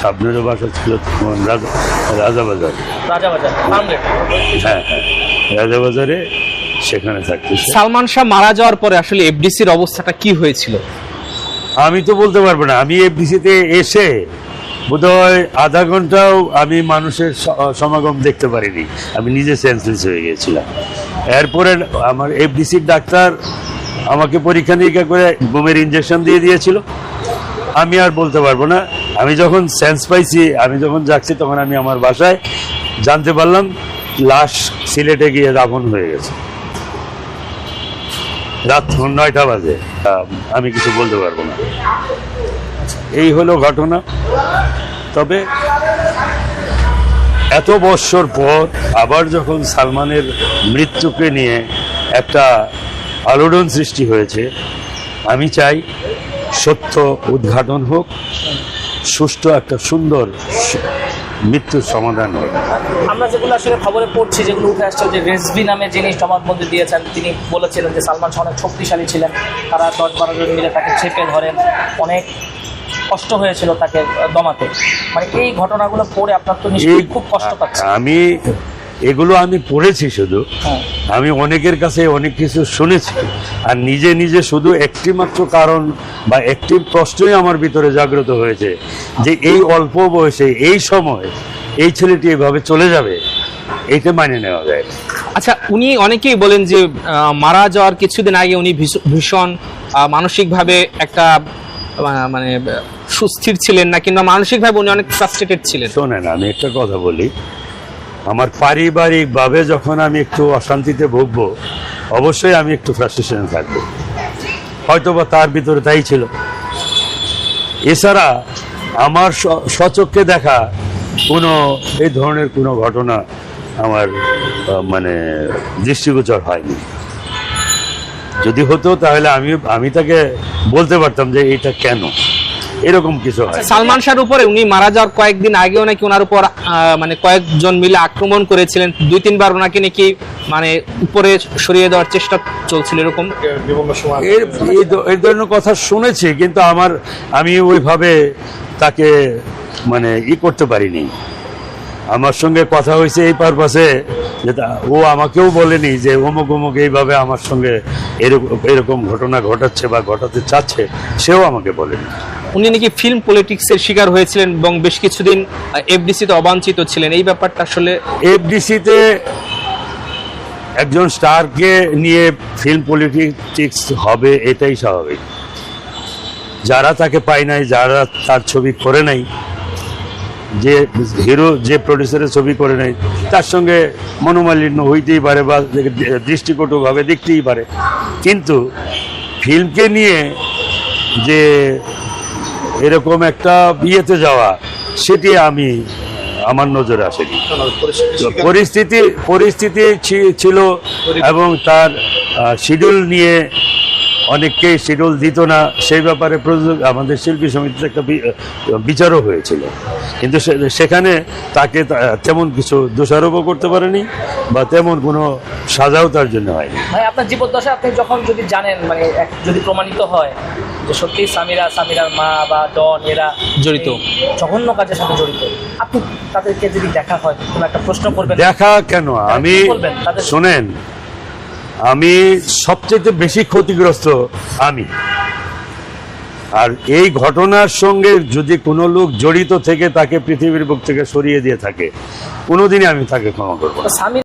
সাবনুরের বাসা ছিল তখন রাজাবাজার। রাজাবাজার হ্যাঁ হ্যাঁ। রাজাবাজারে সেখানে সালমান শাহ মারা যাওয়ার পরে আসলে এফডিসির অবস্থাটা কি হয়েছিল? আমি তো বলতে পারব না। আমি এফডিসিতে এসে বোধহয় আধা ঘন্টাও আমি মানুষের সমাগম দেখতে পারিনি। আমি নিজে সেন্সলেস হয়ে গিয়েছিলাম। এরপরে আমার এফডিসির ডাক্তার আমাকে পরীক্ষা নিরীক্ষা করে বোমের ইঞ্জেকশন দিয়ে দিয়েছিল। আমি আর বলতে পারব না। আমি যখন সেন্স পাইছি, আমি যখন যাচ্ছি, তখন আমি আমার বাসায় জানতে পারলাম, লাশ সিলেটে গিয়ে দাফন হয়ে গেছে। রাত নয়টা বাজে। আমি কিছু বলতে পারব না। এই হলো ঘটনা। তবে এত বৎসর পর আবার যখন সালমানের মৃত্যুকে নিয়ে একটা আলোড়ন সৃষ্টি হয়েছে, আমি চাই সত্য উদ্ঘাটন হোক সুষ্ঠু একটা সুন্দর মৃত্যুর সমাধান হোক। আমরা যেগুলো আসলে খবরে পড়ছি যেগুলো উঠে আসছে যে রেসবি নামে যিনি জবানবন্দি দিয়েছেন তিনি বলেছিলেন যে সালমান শাহ অনেক শক্তিশালী ছিলেন। তারা দশ বারো জন মিলে তাকে চেপে ধরেন। অনেক কষ্ট হয়েছিল তাকে দমাতে। মানে এই ঘটনাগুলো পড়ে আপনার তো নিশ্চয়ই খুব কষ্ট পাচ্ছে আমি এগুলো আমি পড়েছি শুধু। হ্যাঁ। আমি অনেকের কাছে অনেক কিছু শুনেছি। আর নিজে নিজে শুধু একটি মাত্র কারণ বা একটি প্রশ্নই আমার ভিতরে জাগ্রত হয়েছে যে এই অল্প বয়সে এই সময় এই ছেলেটি এভাবে চলে যাবে এইটা মানে নেওয়া যায়। আচ্ছা উনি অনেকেই বলেন যে মারা যাওয়ার কিছুদিন আগে উনি ভীষ- ভীষণ মানসিকভাবে একটা মানে সুস্থির ছিলেন না কিংবা মানসিকভাবে উনি অনেক ফ্রাস্ট্রেটেড ছিলেন। শোনেন আমি একটা কথা বলি। আমার পারিবারিকভাবে যখন আমি একটু অশান্তিতে ভুগবো, অবশ্যই আমি একটু ফ্রাস্ট্রেশনে থাকব। হয়তো বা তার ভিতরে তাই ছিল। এছাড়া আমার স- স্বচক্ষে দেখা কোনো, এই ধরনের কোনো ঘটনা আমার মানে দৃষ্টিগোচর হয়নি। যদি হতো তাহলে আমি আমি তাকে বলতে পারতাম যে এটা কেন? এরকম কিছু হয়। সালমান শাহর উপরে উনি মারা যাওয়ার কয়েকদিন আগেও নাকি ওনার উপর মানে কয়েকজন মিলে আক্রমণ করেছিলেন। দুই তিনবার ওনাকে নাকি মানে উপরে সরিয়ে দেওয়ার চেষ্টা চলছিল এরকম। এর ধরনের কথা শুনেছি কিন্তু আমার আমি ওইভাবে তাকে মানে ই করতে পারিনি। আমার সঙ্গে কথা হয়েছে এই পারপাসে যে ও আমাকেও বলেনি যে অমুক অমুক এইভাবে আমার সঙ্গে এরকম এরকম ঘটনা ঘটাচ্ছে বা ঘটাতে চাচ্ছে সেও আমাকে বলেনি। উনি নাকি ফিল্ম পলিটিক্সের শিকার হয়েছিলেন এবং বেশ কিছুদিন এফডিসিতে অবাঞ্ছিত ছিলেন। এই ব্যাপারটা আসলে এফডিসিতে একজন স্টারকে নিয়ে ফিল্ম পলিটিক্স হবে এটাই স্বাভাবিক। যারা তাকে পায় নাই, যারা তার ছবি করে নাই, যে হিরো, যে প্রডিউসারের ছবি করে নাই, তার সঙ্গে মনোমালিন্য হইতেই পারে বা দৃষ্টিকটুভাবে দেখতেই পারে। কিন্তু ফিল্মকে নিয়ে যে এরকম একটা বিয়েতে যাওয়া, সেটি আমি, আমার নজরে আসেনি। পরিস্থিতি পরিস্থিতি ছিল এবং তার শিডিউল নিয়ে অনেককেই শিডিউল দিত না। সেই ব্যাপারে প্রযোজক আমাদের শিল্পী সমিতিতে একটা বি- বিচারও হয়েছিল। কিন্তু সে- সেখানে তাকে তা- তেমন কিছু দোষারোপও করতে পারেনি বা তেমন কোনো সাজাও তার জন্য হয়নি। ভাই আপনার জীবদ্দশা আপনি যখন যদি জানেন মানে এক- যদি প্রমাণিত হয় যে সত্যি সামিরা সামিরার মা বা ডন এরা জড়িত। জঘন্য কাজের সাথে জড়িত আপনি তাদেরকে যদি দেখা হয় কোনো একটা প্রশ্ন করবেন। দেখা কেন? আমি বলবেন তাদের? শোনেন আমি সবচেয়ে বেশি ক্ষতিগ্রস্ত আমি। আর এই ঘটনার সঙ্গে যদি কোনো লোক জড়িত থেকে তাকে পৃথিবীর বুক থেকে সরিয়ে দিয়ে থাকে, কোনোদিনই আমি তাকে ক্ষমা করব